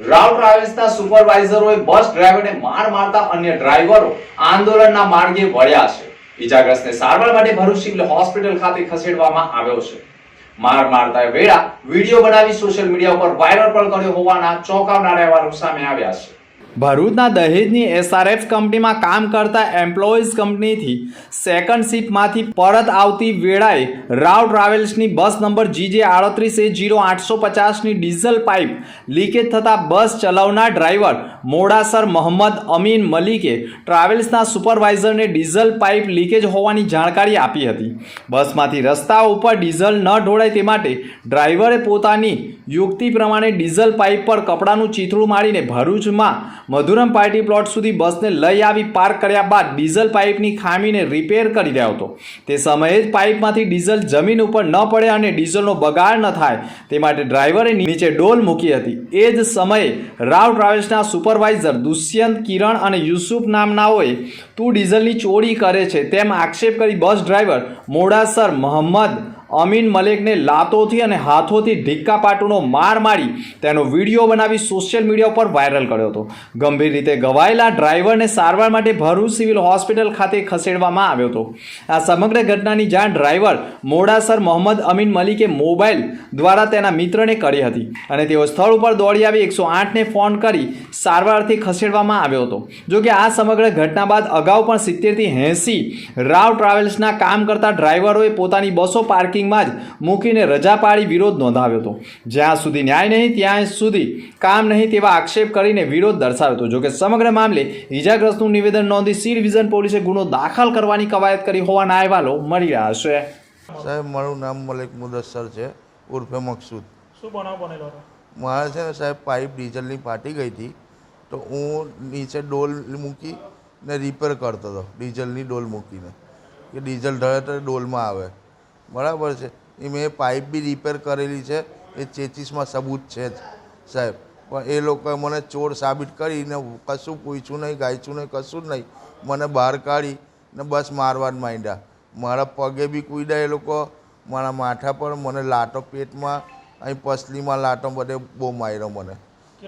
રાવ ટ્રાવેલ્સના સુપરવાઇઝરોએ બસ ડ્રાઈવરને માર મારતા અન્ય ડ્રાઈવરો આંદોલનના માર્ગે વળ્યા છે. ઈજાગ્રસ્તને સારવાર માટે ભરૂચ સિવિલ હોસ્પિટલ ખાતે ખસેડવામાં આવ્યો છે. માર મારતા વેળા વીડિયો બનાવી સોશિયલ મીડિયા ઉપર વાયરલ પણ કર્યો હોવાના ચોંકાવનારા અહેવાલો સામે આવ્યા છે. ભરૂચના દહેજની એસઆરએફ કંપનીમાં કામ કરતા એમ્પ્લોઈઝ કંપનીથી સેકન્ડ શિફ્ટમાંથી પરત આવતી વેળાએ રાવ ટ્રાવેલ્સની બસ નંબર જીજે આડત્રીસ એ જીરો આઠસો પચાસની ડીઝલ પાઇપ લીકેજ થતાં બસ ચલાવનાર ડ્રાઈવર મોડાસર મોહમ્મદ અમીન મલિકે ટ્રાવેલ્સના સુપરવાઇઝરને ડીઝલ પાઇપ લીકેજ હોવાની જાણકારી આપી હતી. બસમાંથી રસ્તા ઉપર ડીઝલ ન ઢોળાય તે માટે ડ્રાઈવરે પોતાની યુક્તિ પ્રમાણે ડીઝલ પાઇપ પર કપડાનું ચીથડું મારીને ભરૂચમાં મધુરમ પાર્ટી પ્લોટ સુધી બસને લઈ આવી પાર્ક કર્યા બાદ ડીઝલ પાઇપની ખામીને રિપેર કરી રહ્યો હતો. તે સમયે જ પાઇપમાંથી ડીઝલ જમીન ઉપર ન પડે અને ડીઝલનો બગાડ ન થાય. તે માટે ડ્રાઈવરે નીચે ડોલ મૂકી હતી. એ જ સમયે રાવ ટ્રાવેલ્સના સુપરવાઇઝર દુષ્યંત કિરણ અને યુસુફ નામનાઓએ તું ડીઝલની ચોરી કરે છે તેમ આક્ષેપ કરી બસ ડ્રાઈવર મોડાસર મોહમ્મદ અમીન મલેકને લાતોથી અને હાથોથી ઢીક્કા પાટુનો માર મારી તેનો વીડિયો બનાવી સોશિયલ મીડિયા ઉપર વાયરલ કર્યો હતો. ગંભીર રીતે ઘવાયેલા ડ્રાઈવરને સારવાર માટે ભરૂચ સિવિલ હોસ્પિટલ ખાતે ખસેડવામાં આવ્યો હતો. આ સમગ્ર ઘટનાની જાણ ડ્રાઈવર મોડાસર મોહમ્મદ અમીન મલિકે મોબાઈલ દ્વારા તેના મિત્રને કરી હતી અને તેઓ સ્થળ ઉપર દોડી આવી એકસો આઠને ફોન કરી સારવારથી ખસેડવામાં આવ્યો હતો. જોકે આ સમગ્ર ઘટના બાદ અગાઉ પણ સિત્તેરથી એંસી રાવ ટ્રાવેલ્સના કામ કરતા ડ્રાઈવરોએ પોતાની બસો પાર્કિંગમાં જ મૂકીને રજા પાડી વિરોધ નોંધાવ્યો હતો. જ્યાં સુધી ન્યાય નહીં ત્યાં સુધી કામ નહીં તેવા આક્ષેપ કરીને વિરોધ દર્શાવ્યો હતો. જોકે સમગ્ર મામલે ઇજાગ્રસ્તનું નિવેદન નોંધી સી ડિવિઝન પોલીસે ગુનો દાખલ કરવાની કવાયત કરી હોવાના અહેવાલો મળી રહ્યા છે. સાહેબ મારું નામ મલિક મુદસ્સર છે ઉર્ફે મકસૂદ. શું બનાવ બનેલો મારે છે ને સાહેબ પાઇપ ડીઝલની ફાટી ગઈ હતી તો હું નીચે ડોલ મૂકી ને રિપેર કરતો હતો ડીઝલની ડોલ મૂકીને. કે ડીઝલ ઢળે તો ડોલમાં આવે. બરાબર છે. એ મેં પાઇપ બી રિપેર કરેલી છે. એ ચેચીસમાં સબૂત છે જ સાહેબ. પણ એ લોકોએ મને ચોર સાબિત કરીને કશું પૂછ્યું નહીં ગાયચું નહીં કશું જ નહીં. મને બહાર કાઢી ને બસ મારવા જ માંડ્યા. મારા પગે બી કૂદ્યા એ લોકો મારા માથા પર મને લાટો પેટમાં અહીં પસલીમાં લાટો બધે બહુ માર્યો મને.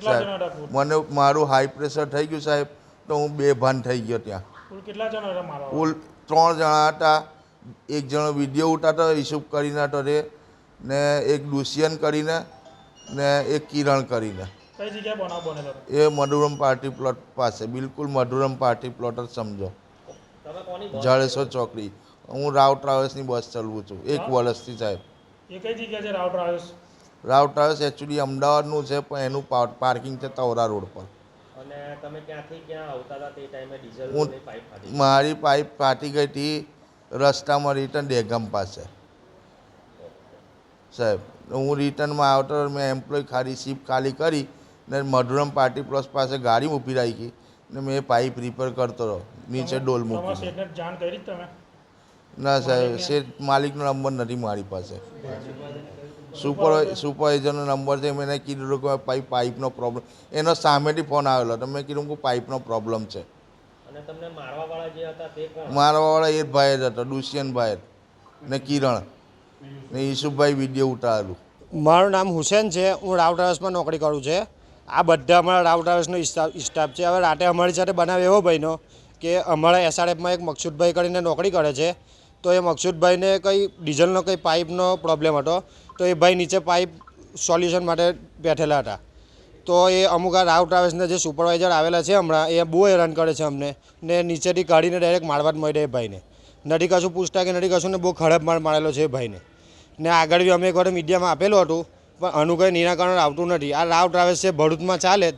સાહેબ? મને મારું હાઈ પ્રેશર થઈ ગયું સાહેબ તો હું બેભાન થઈ ગયો ત્યાં. કુલ ત્રણ જણા હતા. એક જણો વીડિયો ઉઠાતો ઈસુફ કરીને હતો રે ને એક દુષ્યંત કરીને ને એક કિરણ કરીને. કઈ જગ્યાએ બનાવ બનેલો એ મધુરમ પાર્ટી પ્લોટ પાસે. બિલકુલ મધુરમ પાર્ટી પ્લોટ જ સમજો. જાડેશ્વર ચોકડી. હું રાવ ટ્રાવેલ્સની બસ ચલાવું છું એક વર્ષથી સાહેબ. એ કઈ જગ્યા છે Rao travels? Rao travels actually અમદાવાદનું છે પણ એનું પાર્કિંગ છે તવરા રોડ પર. અને તમે ક્યાંથી ક્યાં આવતા હતા તે ટાઈમે ડીઝલ હું ની પાઇપ ફાટી મારી પાઇપ ફાટી ગઈ હતી રસ્તામાં રિટર્ન ડેગમ પાસે. સાહેબ હું રિટર્નમાં આવતો મેં એમ્પ્લોય ખાલી સીપ ખાલી કરી ને મધુરમ પાર્ટી પ્લસ પાસે ગાડી ઊભી રાખી ને મેં પાઇપ રિપેર કરતો રહ્યો નીચે ડોલ મૂકી ના સાહેબ શેઠ માલિકનો નંબર નથી મારી પાસે. સુપર સુપરવાઇઝરનો નંબર છે મેં કીધું કે પાઇપ પાઇપનો પ્રોબ્લેમ એનો સામેથી ફોન આવેલો તો મેં કીધું કે પાઇપનો પ્રોબ્લેમ છે. મારવાવાળા એ ભાઈ જ હતો દુષ્યંતભાઈ ને કિરણ. ને ઈસુભાઈ વીડિયો ઉતારેલું મારું નામ હુસેન છે હું રાવ ટ્રાવેલ્સમાં નોકરી કરું છે. આ બધા અમારા રાવ ટ્રાવેલ્સનો સ્ટાફ સ્ટાફ છે. હવે રાતે અમારી સાથે બનાવ એવો ભાઈનો કે અમારા એસઆરએફમાં એક મકસુદભાઈ કરીને નોકરી કરે છે. તો એ મકસુદભાઈને કંઈ ડીઝલનો કંઈ પાઇપનો પ્રોબ્લેમ હતો તો એ ભાઈ નીચે પાઇપ સોલ્યુશન માટે બેઠેલા હતા. તો એ અમુક આ રાવ ટ્રાવેલ્સના જે સુપરવાઇઝર આવેલા છે હમણાં, એ બહુ હેરાન કરે છે અમને. ને નીચેથી કાઢીને ડાયરેક્ટ મારવા જ મળી એ ભાઈને. નથી કશું પૂછતા કે નથી કશું ને બહુ ખરાબ માર મારેલો છે ભાઈને. ને આગળ બી અમે એકવાર મીડિયામાં આપેલું હતું, પણ આનું કંઈ નિરાકરણ આવતું નથી. આ રાવ ટ્રાવેલ્સ છે ભરૂચમાં ચાલે જ.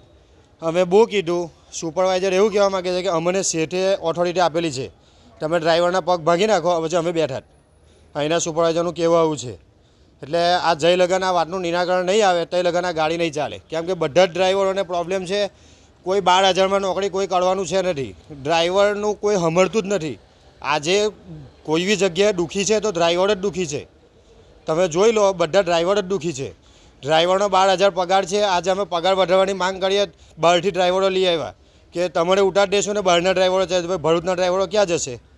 અમે બહુ કીધું, સુપરવાઇઝર એવું કહેવા માગે છે કે અમને શેઠે ઓથોરિટી આપેલી છે. તમે ડ્રાઈવરના પગ ભાગી નાખો પછી અમે બેઠા જ. અહીંના સુપરવાઇઝરનું કહેવું આવું છે. એટલે આ જય લગન વાતનું નિરાકરણ નહીં આવે તય લગન આ ગાડી નહીં ચાલે. કેમ કે બધા જ ડ્રાઈવરોને પ્રોબ્લેમ છે, કોઈ બાર હજારમાં નોકરી કોઈ કરવાનું છે નથી. ડ્રાઈવરનું કોઈ સમળતું જ નથી. આજે કોઈ બી જગ્યાએ દુઃખી છે તો ડ્રાઈવર જ દુઃખી છે. તમે જોઈ લો, બધા ડ્રાઈવર જ દુઃખી છે. ડ્રાઈવરનો બાર હજાર પગાર છે, આજે અમે પગાર વધારવાની માંગ કરીએ, બહારથી ડ્રાઈવરો લઈ આવ્યા. કે તમારે ઉતાર દેશો ને બહારના ડ્રાઈવરો છે, તો ભાઈ ભરૂચના ડ્રાઈવરો ક્યાં જશે?